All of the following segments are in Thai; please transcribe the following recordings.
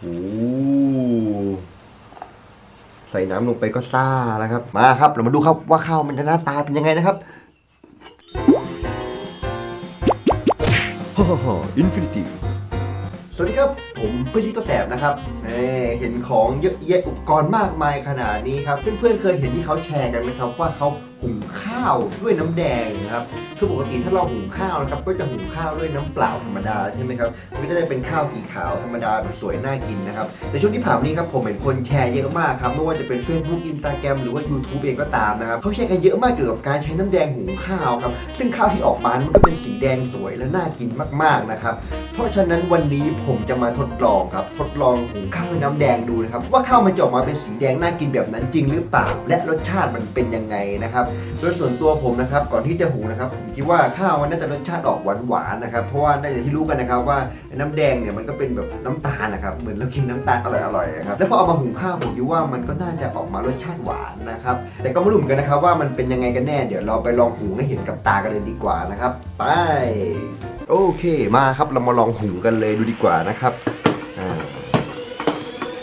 โอ้ใส่น้ำลงไปก็ซ่าแล้วครับ มาครับ เรามาดูครับว่าข้าวมันจะหน้าตาเป็นยังไงนะครับฮ่าฮ่าฮ่าอินฟินิตี้สวัสดีครับ ผมเพื่อนที่ตัวแสบนะครับเห็นของเยอะแยะอุปกรณ์มากมายขนาดนี้ครับเพื่อนๆเคยเห็นที่เขาแชร์กันไหมครับว่าเขาหุงข้าวด้วยน้ำแดงครับคือปกติถ้าเราหุงข้าวนะครับก็จะหุงข้าวด้วยน้ำเปล่าธรรมดาใช่ไหมครับมันก็จะได้เป็นข้าวสีขาวธรรมดาแบบสวยน่ากินนะครับในช่วงที่ผ่านมานี้ครับผมเห็นคนแชร์เยอะมากครับไม่ว่าจะเป็น Facebook Instagram หรือว่า YouTube เองก็ตามนะครับเขาแชร์กันเยอะมากเกี่ยวกับการใช้น้ำแดงหุงข้าวครับซึ่งข้าวที่ออกมามันก็เป็นสีแดงสวยและน่ากินมากๆนะครับเพราะฉะนั้นวันนี้ผมจะมาทดดลองครับ ทดลองหุงข้าวด้วยน้ำแดงดูนะครับ ว่าข้าวมันจะออกมาเป็นสีแดงน่ากินแบบนั้นจริงหรือเปล่า และรสชาติมันเป็นยังไงนะครับ โดยส่วนตัวผมนะครับ ก่อนที่จะหุงนะครับผมคิดว่าข้าวมันน่าจะรสชาติออกหวานๆนะครับ เพราะว่าได้อย่างที่รู้กันนะครับว่าน้ำแดงเนี่ยมันก็เป็นแบบน้ำตาลนะครับ เหมือนเรากินน้ำตาลอร่อยๆครับ แล้วพอเอามาหุงข้าวผมคิดว่ามันก็น่าจะออกมารสชาติหวานนะครับ แต่ก็ไม่รู้เหมือนกันนะครับว่ามันเป็นยังไงกันแน่ เดี๋ยวเราไปลองหุงให้เห็นกับตากันเลยดีกว่านะครับ ไปโอเคมาครับเรามาลองหุงกันเลยดูดีกว่านะครับ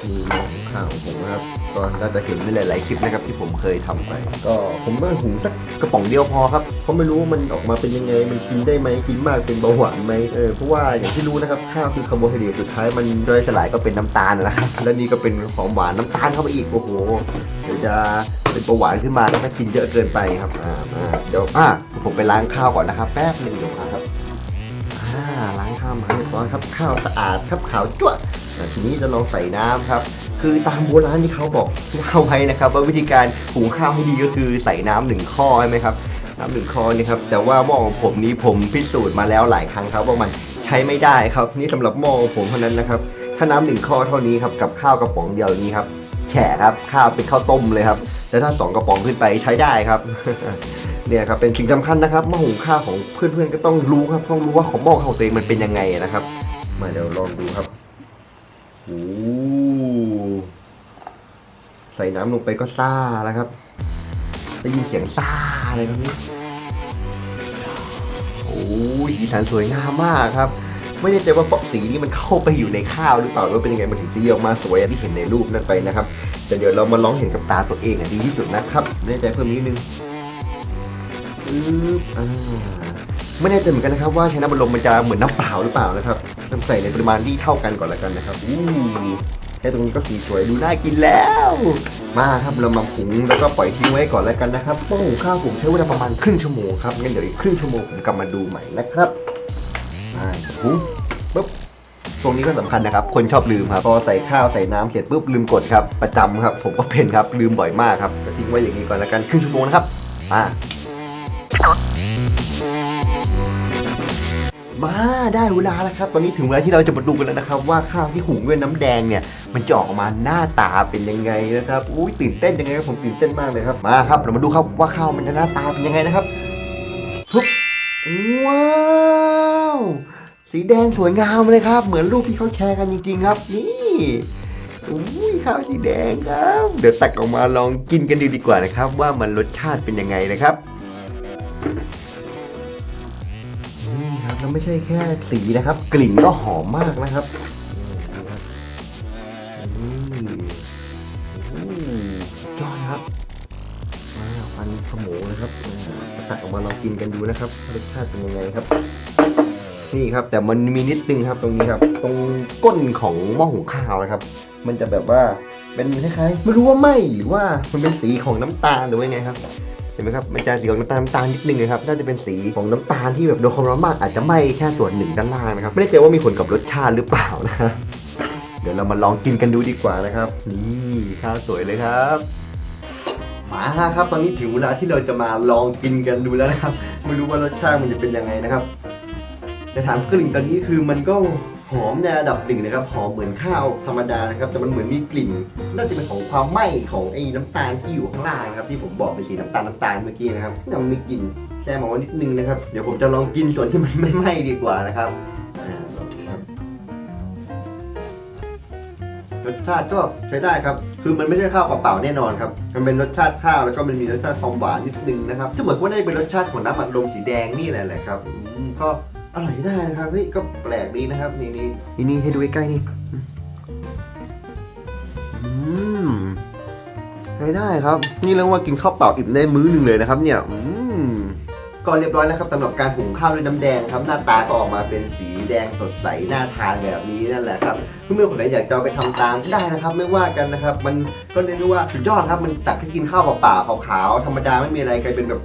นี่หม้องข้าวของผมนะครับ ก็น่าจะเห็นในหลาย ๆ คลิปนะครับที่ผมเคยทำไป ก็ผมก็หุงสักกระป๋องเดียวพอครับเพราไม่รู้ว่ามันออกมาเป็นยังไง มันกินได้ไหมกินมากเป็นเบาหวานไหมเออเพราะว่าอย่างที่รู้นะครับข้าวคือคาร์โบไฮเดรตสุดท้ายมันย่อยสลายก็เป็นน้ำตาลนะครับแล้วนี่ก็เป็นของหวานน้ำตาลเข้าไปอีกโอ้โหเดี๋ยวจะเป็นเบาหวานขึ้นมาถ้ากินเยอะเกินไปครับอ่าเดี๋ยวอะผมไปล้างข้าวก่อนนะครับ แป๊บหนึงเดี๋ยวครับอ่าล้างข้าวมาเรียบร้อยครับข้าวสะอาดครับขาวจั่ว ทีนี้จะลองใส่น้ำครับ คือตามโบราณที่เขาบอกเอาไว้นะครับ ว่าวิธีการหุงข้าวให้ดีก็คือใส่น้ำหนึ่งข้อใช่ไหมครับน้ำหนึ่งข้อนี่ครับแต่ว่าหม้อของผมนี้ผมพิสูจน์มาแล้วหลายครั้งครับว่ามันใช้ไม่ได้ครับ นี่สำหรับหม้อของผมเท่านั้นนะครับถ้าน้ำหนึ่งข้อเท่านี้ครับกับข้าวกระป๋องเดียวนี้ครับแฉะครับข้าวเป็นข้าวต้มเลยครับแต่ถ้าสองกระป๋องขึ้นไปใช้ได้ครับเนี่ยครับเป็นสิ่งสำคัญนะครับหม้อหุงข้าวของเพื่อนๆก็ต้องรู้ครับต้องรู้ว่าของหม้อของตัวเองมันเป็นยังไงนะครับ มาเดี๋ยวลองดูครับ โอ้ใส่น้ำลงไปก็ซ่าแล้วครับได้ยินเสียงซ่าเลยครับนี่โอ้สีสันสวยงามมากครับ ไม่แน่ใจว่าเพราะสีนี้มันเข้าไปอยู่ในข้าวหรือเปล่าหรือเป็นยังไงมันถึงสีออกมาสวยที่เห็นในรูปนั่นไปนะครับแต่เดี๋ยวเรามาลองเห็นกับตาตัวเองอะดีที่สุดนะครับไม่แน่ใจเพิ่มนิดนึงอึ๊บอ่าไม่แน่ใจเหมือนกันนะครับว่าใช้น้ำบัลลมมันจะเหมือนน้ำเปล่าหรือเปล่านะครับ ต้องใส่ในปริมาณที่เท่ากันก่อนแล้วกันนะครับอู้แค่ตรงนี้ก็สีสวยดูน่ากินแล้ว มาครับเรามาหุงแล้วก็ปล่อยทิ้งไว้ก่อนแล้วกันนะครับหม้อหุงข้าวผมใช้เวลาประมาณครึ่งชั่วโมงครับงั้นเดี๋ยวอีกครึ่งชั่วโมงผมกลับมาดูใหม่นะครับอ่าหุงปุ๊บตรงนี้ก็สำคัญนะครับ คนชอบลืมครับ พอใส่ข้าวใส่น้ำเสร็จปุ๊บลืมกดครับ ประจำครับ ผมก็เป็นครับ ลืมบ่อยมากครับทิ้งไว้อย่างนี้ก่อนแล้วกันครึ่งชั่วโมงนะครับ มา มาได้เวลาแล้วครับ ตอนนี้ถึงเวลาที่เราจะมาดูกันแล้วนะครับ ว่าข้าวที่หุงด้วยน้ำแดงเนี่ย มันจะออกมาหน้าตาเป็นยังไงนะครับอุ้ยตื่นเต้นยังไงครับผมตื่นเต้นมากเลยครับมาครับ เรามาดูครับว่าข้าวมันจะหน้าตาเป็นยังไงนะครับปุ๊บว้าวสีแดงสวยงามเลยครับ เหมือนรูปที่เขาแชร์กันจริงๆครับ นี่อุ้ยข้าวสีแดงครับ เดี๋ยวตักออกมาลองกินกันดูดีกว่านะครับ ว่ามันรสชาติเป็นยังไงนะครับ ครับแล้วไม่ใช่แค่สีนะครับ กลิ่นก็หอมมากนะครับนี่ครับอืมอืมยอดครับมาฟันขโมงนะครับตักออกมาลองกินกันดูนะครับรสชาติเป็นยังไงครับนี่ครับ แต่มันมีนิดนึงครับตรงนี้ครับ ตรงก้นของหม้อหุงข้าวนะครับ มันจะแบบว่าเป็นคล้ายๆไม่รู้ว่าไหมหรือว่ามันเป็นสีของน้ำตาลหรือว่าไงครับ เห็นไหมครับมันจะสีของน้ำตาลน้ำตาลนิดนึงนะครับน่าจะเป็นสีของน้ำตาลที่แบบโดนความร้อนมากอาจจะไหม้แค่ส่วนหนึ่งด้านล่างนะครับไม่แน่ใจว่ามีผลกับรสชาติหรือเปล่านะเดี๋ยวเรามาลองกินกันดูดีกว่านะครับ นี่ข้าวสวยเลยครับมาครับ ตอนนี้ถึงเวลาที่เราจะมาลองกินกันดูแล้วนะครับ ไม่รู้ว่ารสชาติมันจะเป็นยังไงนะครับแต่ถามกลิ่นตอนนี้คือมันก็ หอมในระดับหนึ่งนะครับหอมเหมือนข้าวธรรมดานะครับ แต่มันเหมือนมีกลิ่น น่าจะเป็นของความไหม้ของไอ้น้ำตาลที่อยู่ข้างล่างนะครับที่ผมบอกเป็นสีน้ำตาลน้ำตาลเมื่อกี้นะครับน่มันมีกลิ่นแซมออกมานิดนึงนะครับเดี๋ยวผมจะลองกินส่วนที่มันไม่ไหม้ดีกว่านะครับรสชาติก็ใช้ได้ครับ คือมันไม่ใช่ข้าวเปล่าๆแน่นอนครับ มันเป็นรสชาติข้าวแล้วก็มันมีรสชาติความหวานนิดนึงนะครับจะเหมือนว่าได้เป็นรสชาติของน้ำอัดลมสีแดงนี่แหละแหละครับ ก็ อร่อยได้นะครับเฮ้ยก็แปลกดีนะครับ นี่นี่นี่นี่ให้ดูใกล้ๆนี่อืมใช้ได้ครับ นี่เรียกว่ากินข้าวเปล่าอิ่มได้มื้อหนึ่งเลยนะครับ เนี่ยอืมก็เรียบร้อยแล้วครับสำหรับการหุงข้าวด้วยน้ำแดงครับหน้าตาก็ออกมาเป็นสีแดงสดใสน่าทานแบบนี้นั่นแหละครับ เพื่อนๆคนไหนอยากจะเอาไปทำตามได้นะครับ ไม่ว่ากันนะครับ มันก็เรียกได้ว่าสุดยอดครับ มันตักให้กินข้าวเปล่าๆขาวๆธรรมดาไม่มีอะไรกลายเป็นแบบ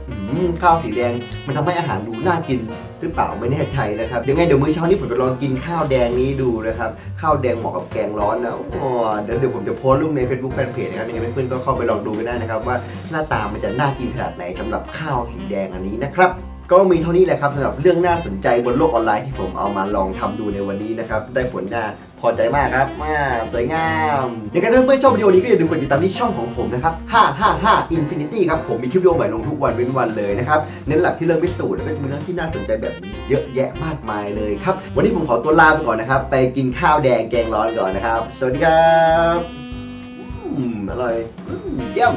ข้าวสีแดง มันทำให้อาหารดูน่ากินหรือเปล่าไม่แน่ใจนะครับยังไงเดี๋ยวมื้อเช้านี้ผมจะลองกินข้าวแดงนี้ดูนะครับข้าวแดงเหมาะกับแกงร้อนนะอ๋อเดี๋ยวเดี๋ยวผมจะโพสต์รูปใน Facebook Fanpage นะครับยังไงเพื่อนๆก็เข้าไปลองดูกันได้นะครับ ว่าหน้าตามันจะน่ากินขนาดไหนสำหรับข้าวสีแดงอันนี้นะครับ ก็มีเท่านี้แหละครับสำหรับเรื่องน่าสนใจบนโลกออนไลน์ที่ผมเอามาลองทำดูในวันนี้นะครับ ได้ผลน่าพอใจมากครับมาสวยงามยังไงถ้าเพื่อนๆชอบวิดีโอนี้ก็อย่าลืมกดติดตามที่ช่องของผมนะครับ 555 Infinity ครับ ผมมีคลิปวิดีโอใหม่ลงทุกวันเว้นวันเลยนะครับ เน้นหลักที่เรื่องพิสูจน์แล้วก็จะมีเรื่องที่น่าสนใจแบบนี้เยอะแยะมากมายเลยครับ วันนี้ผมขอตัวลาไปก่อนนะครับ ไปกินข้าวแดงแกงร้อนก่อนนะครับ สวัสดีครับอืมอร่อยอืมเยี่ยม